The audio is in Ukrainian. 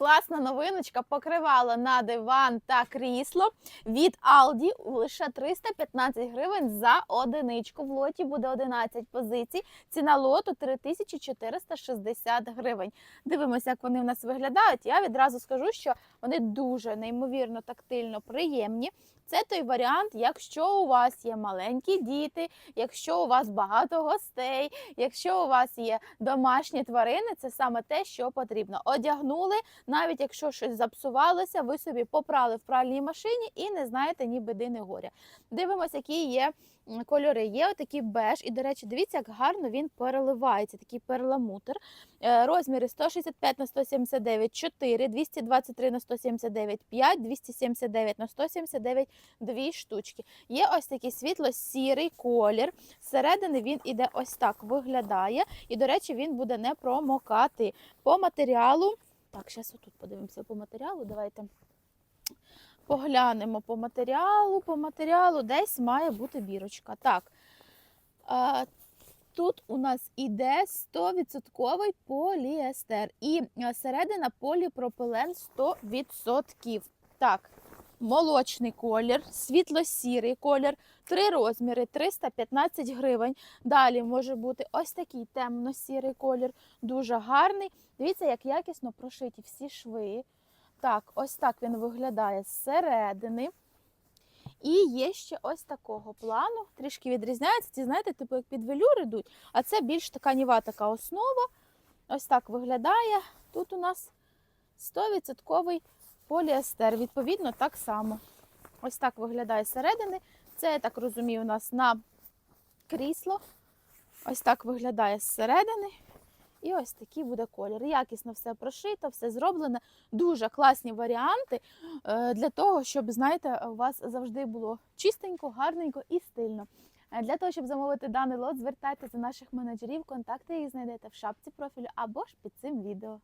Класна новиночка покривало на диван та крісло від Aldi лише 315 гривень за одиничку. В лоті буде 11 позицій. Ціна лоту 3460 гривень. Дивимося, як вони в нас виглядають. Я відразу скажу, що вони дуже неймовірно тактильно приємні. Це той варіант, якщо у вас є маленькі діти, якщо у вас багато гостей, якщо у вас є домашні тварини, це саме те, що потрібно. Одягнули, навіть якщо щось запсувалося, ви собі попрали в пральній машині і не знаєте ні биди, ні горя. Дивимося, які є кольори. Є отакий беж, і, до речі, дивіться, як гарно він переливається, такий перламутр. Е, Розміри 165 на 179 4, 223 на 179 5, 279 на 179 дві штучки. Є ось такий світло-сірий колір. Зсередини він іде ось так виглядає. І, до речі, він буде не промокати. По матеріалу. Так, зараз отут подивимося по матеріалу. Давайте поглянемо по матеріалу. По матеріалу десь має бути бірочка. Так. А, Тут у нас іде 100% поліестер і середина поліпропилен 100%. Так, молочний колір, світло-сірий колір, три розміри 315 гривень. Далі може бути ось такий темно-сірий колір, дуже гарний. Дивіться, як якісно прошиті всі шви. Так, ось так він виглядає зсередини. І є ще ось такого плану, трішки відрізняється. Ці, знаєте, типу як під велюр ідуть, а це більш тканіва така основа. Ось так виглядає. Тут у нас 100% поліестер. Відповідно, так само. Ось так виглядає зсередини. Це, я так розумію, у нас на крісло. Ось так виглядає зсередини. І ось такий буде колір. Якісно все прошито, все зроблено. Дуже класні варіанти е, для того, щоб, знаєте, у вас завжди було чистенько, гарненько і стильно. Е, Для того, щоб замовити даний лот, звертайтеся до наших менеджерів. Контакти їх знайдете в шапці профілю або ж під цим відео.